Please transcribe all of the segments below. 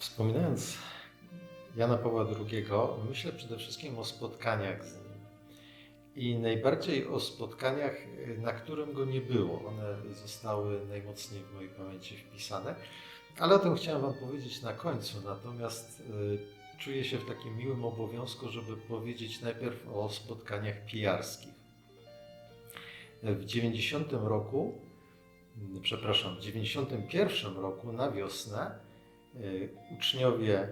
Wspominając Jana Pawła II, myślę przede wszystkim o spotkaniach z nim. I najbardziej o spotkaniach, na którym go nie było. One zostały najmocniej w mojej pamięci wpisane, ale o tym chciałem Wam powiedzieć na końcu. Natomiast y, czuję się w takim miłym obowiązku, żeby powiedzieć najpierw o spotkaniach pijarskich. W 90 roku, przepraszam, w 91 roku na wiosnę uczniowie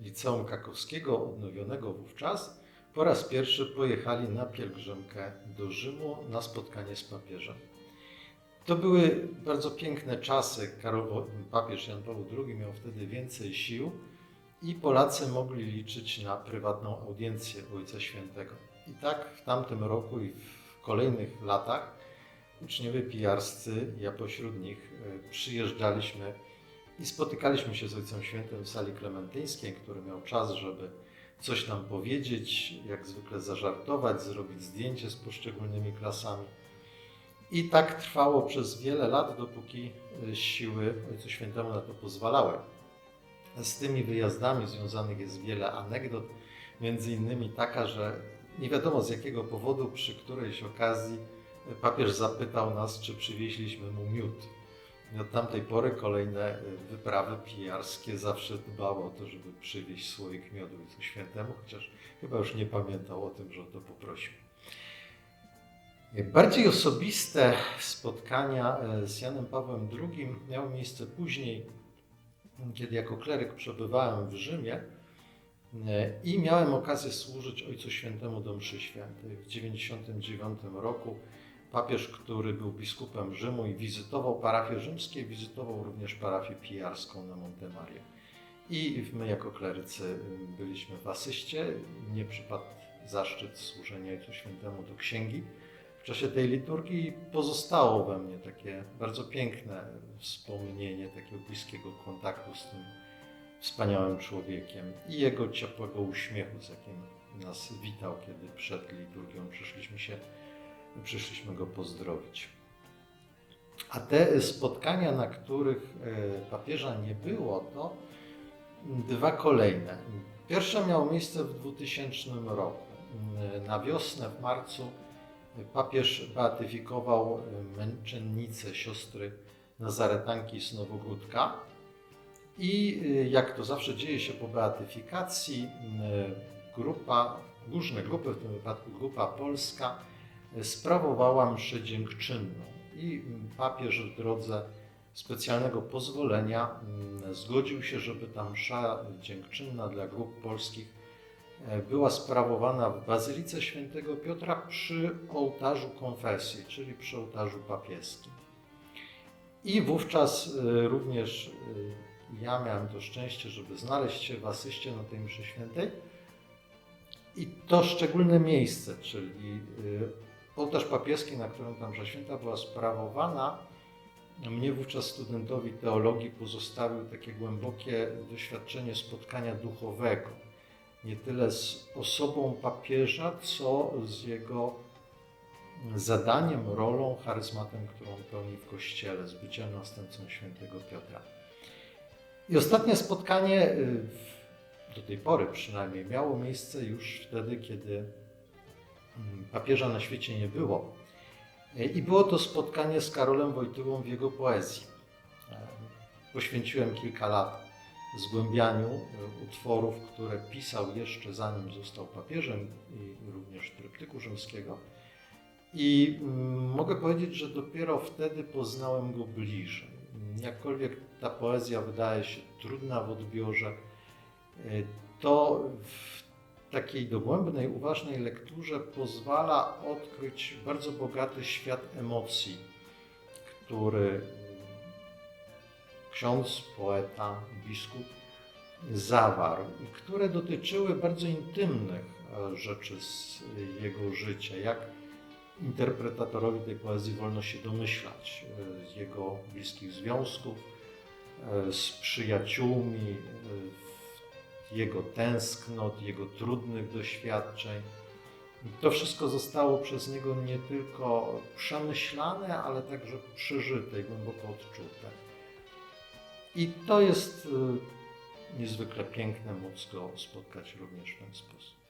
Liceum Krakowskiego, odnowionego wówczas, po raz pierwszy pojechali na pielgrzymkę do Rzymu na spotkanie z papieżem. To były bardzo piękne czasy. Papież Jan Paweł II miał wtedy więcej sił i Polacy mogli liczyć na prywatną audiencję Ojca Świętego. I tak w tamtym roku i w kolejnych latach uczniowie pijarscy, ja pośród nich, e, przyjeżdżaliśmy i spotykaliśmy się z Ojcem Świętym w sali klementyńskiej, który miał czas, żeby coś nam powiedzieć, jak zwykle zażartować, zrobić zdjęcie z poszczególnymi klasami. I tak trwało przez wiele lat, dopóki e, siły Ojcu Świętemu na to pozwalały. Z tymi wyjazdami związanych jest wiele anegdot, między innymi taka, że nie wiadomo z jakiego powodu przy którejś okazji papież zapytał nas, czy przywieźliśmy mu miód. I od tamtej pory kolejne y, wyprawy pijarskie zawsze dbało o to, żeby przywieźć słoik miodu Ojcu Świętemu, chociaż chyba już nie pamiętał o tym, że o to poprosił. Bardziej osobiste spotkania e, z Janem Pawłem II miały miejsce później, kiedy jako kleryk przebywałem w Rzymie i miałem okazję służyć Ojcu Świętemu do mszy świętej. W 1999 roku papież, który był biskupem Rzymu i wizytował parafie rzymskie, wizytował również parafię pijarską na Monte Maria. I my jako klerycy byliśmy w asyście. Mnie przypadł zaszczyt służenia Ojcu Świętemu do księgi. W czasie tej liturgii pozostało we mnie takie bardzo piękne wspomnienie takiego bliskiego kontaktu z tym wspaniałym człowiekiem i jego ciepłego uśmiechu, z jakim nas witał, kiedy przed liturgią przyszliśmy się przyszliśmy go pozdrowić. A te spotkania, na których e, papieża nie było, to dwa kolejne. Pierwsze miało miejsce w 2000 roku. Na wiosnę, w marcu, papież beatyfikował męczennicę siostry Nazaretanki z Nowogródka. I e, jak to zawsze dzieje się po beatyfikacji, grupa, różne grupy, w tym wypadku grupa polska, sprawowała mszę dziękczynną i papież w drodze specjalnego pozwolenia mm, zgodził się, żeby ta msza dziękczynna dla grup polskich e, była sprawowana w Bazylice Świętego Piotra przy ołtarzu konfesji, czyli przy ołtarzu papieskim. I wówczas e, również e, ja miałem to szczęście, żeby znaleźć się w asyście na tej mszy świętej. I to szczególne miejsce, czyli Ołtarz papieski, na którym ta msza święta była sprawowana, mnie wówczas studentowi teologii pozostawił takie głębokie doświadczenie spotkania duchowego. Nie tyle z osobą papieża, co z jego zadaniem, rolą, charyzmatem, którą pełni w Kościele, z byciem następcą świętego Piotra. I ostatnie spotkanie, y, do tej pory przynajmniej, miało miejsce już wtedy, kiedy papieża na świecie nie było. I było to spotkanie z Karolem Wojtyłą w jego poezji. E, poświęciłem kilka lat zgłębianiu e, utworów, które pisał jeszcze zanim został papieżem i również tryptyku rzymskiego. I mm, mogę powiedzieć, że dopiero wtedy poznałem go bliżej. Jakkolwiek ta poezja wydaje się trudna w odbiorze, e, to w takiej dogłębnej, uważnej lekturze pozwala odkryć bardzo bogaty świat emocji, który ksiądz, poeta, biskup zawarł i które dotyczyły bardzo intymnych e, rzeczy z jego życia, jak interpretatorowi tej poezji wolno się domyślać e, z jego bliskich związków, e, z przyjaciółmi, jego tęsknot, jego trudnych doświadczeń. To wszystko zostało przez niego nie tylko przemyślane, ale także przeżyte i głęboko odczute. I to jest y, niezwykle piękne móc go spotkać również w ten sposób.